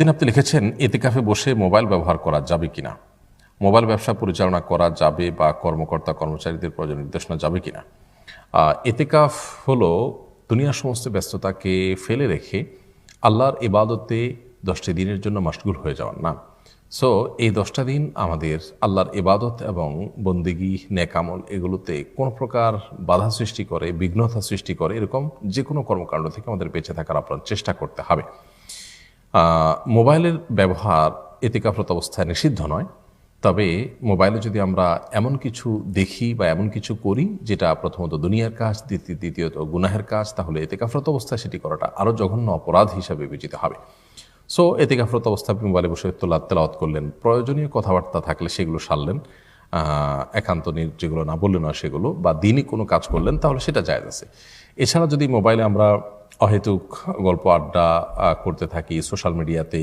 নুরুদ্দিন আপনি লিখেছেন, এতেকাফে বসে মোবাইল ব্যবহার করা যাবে কিনা? মোবাইল ব্যবসা পরিচালনা করা যাবে বা কর্মকর্তা, কর্মচারীদের প্রয়োজন নির্দেশনা যাবে কিনা? এতেকাফ হলো দুনিয়ার সমস্ত ব্যস্ততাকে ফেলে রেখে আল্লাহর ইবাদতে দশটি দিনের জন্য মশগুল হয়ে যাওয়ার নাম সো এই দশটা দিন আমাদের আল্লাহর ইবাদত এবং বন্দিগি, নেকামল এগুলোতে কোনো প্রকার বাধা সৃষ্টি করে, বিঘ্নতা সৃষ্টি করে, এরকম যে কোনো কর্মকাণ্ড থেকে আমাদের বেঁচে থাকার আপনার চেষ্টা করতে হবে। মোবাইলের ব্যবহার এতিকাফরত অবস্থায় নিষিদ্ধ নয়। তবে মোবাইলে যদি আমরা এমন কিছু দেখি বা এমন কিছু করি, যেটা প্রথমত দুনিয়ার কাজ দ্বিতীয় দ্বিতীয়ত গুনাহের কাজ, তাহলে এতেকাফরত অবস্থায় সেটি করাটা আরও জঘন্য অপরাধ হিসাবে বিবেচিত হবে। সো, এতেকাফরত অবস্থায় আপনি মোবাইলে বসে তোলা তেলাওয়াত করলেন। প্রয়োজনীয় কথাবার্তা থাকলে সেগুলো সারলেন। একান্ত যেগুলো না বললেন না সেগুলো, বা দিনই কোনো কাজ করলেন, তাহলে সেটা যায় আছে। এছাড়া যদি মোবাইলে আমরা অহেতুক গল্প আড্ডা করতে থাকি, সোশ্যাল মিডিয়াতে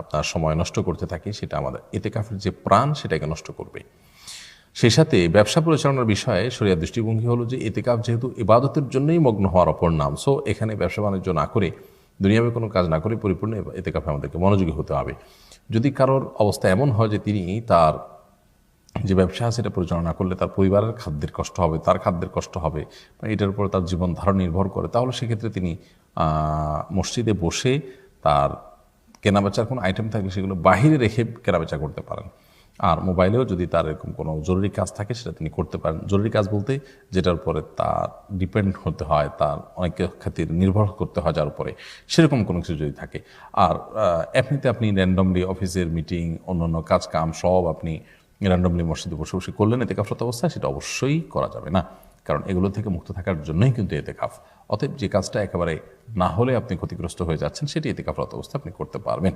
আপনার সময় নষ্ট করতে থাকি, সেটা আমাদের, এতে কাফের যে প্রাণ, সেটাকে নষ্ট করবে। সেই সাথে ব্যবসা পরিচালনার বিষয়ে শরিয়া দৃষ্টিভঙ্গি হলো যে এতেকাফ যেহেতু ইবাদতের জন্যই মগ্ন হওয়ার অপর নাম, সো এখানে ব্যবসা বাণিজ্য না করে, দুনিয়াবে কোনো কাজ না করে পরিপূর্ণ এতেকাফে আমাদেরকে মনোযোগী হতে হবে। যদি কারোর অবস্থা এমন হয় যে, তিনি তার যে ব্যবসা সেটা পরিচালনা করলে তার পরিবারের খাদ্যের কষ্ট হবে, তার খাদ্যের কষ্ট হবে, বা এটার উপর তার জীবন ধারণ নির্ভর করে। তাহলে সেক্ষেত্রে তিনি মসজিদে বসে তার কেনাবেচার কোনো আইটেম থাকলে সেগুলো বাহিরে রেখে কেনাবেচা করতে পারেন। আর মোবাইলেও যদি তার এরকম কোনো জরুরি কাজ থাকে সেটা তিনি করতে পারেন। জরুরি কাজ বলতে যেটার উপরে তার ডিপেন্ড হতে হয়, তার অনেক খাতির নির্ভর করতে হয় যার উপরে। সেরকম কোনো কিছু যদি থাকে। আর এমনিতে আপনি র্যান্ডমলি অফিসের মিটিং অন্যান্য কাজ কাম সব আপনি র্যান্ডমলি মসজিদে বসে বসে করলেন, এতে কাফরত অবস্থায় সেটা অবশ্যই করা যাবে না। কারণ এগুলো থেকে মুক্ত থাকার জন্যই কিন্তু এতে কাফ। অতএব যে কাজটা একেবারে না হলে আপনি ক্ষতিগ্রস্ত হয়ে যাচ্ছেন, সেটি এতে কাফরত অবস্থা আপনি করতে পারবেন।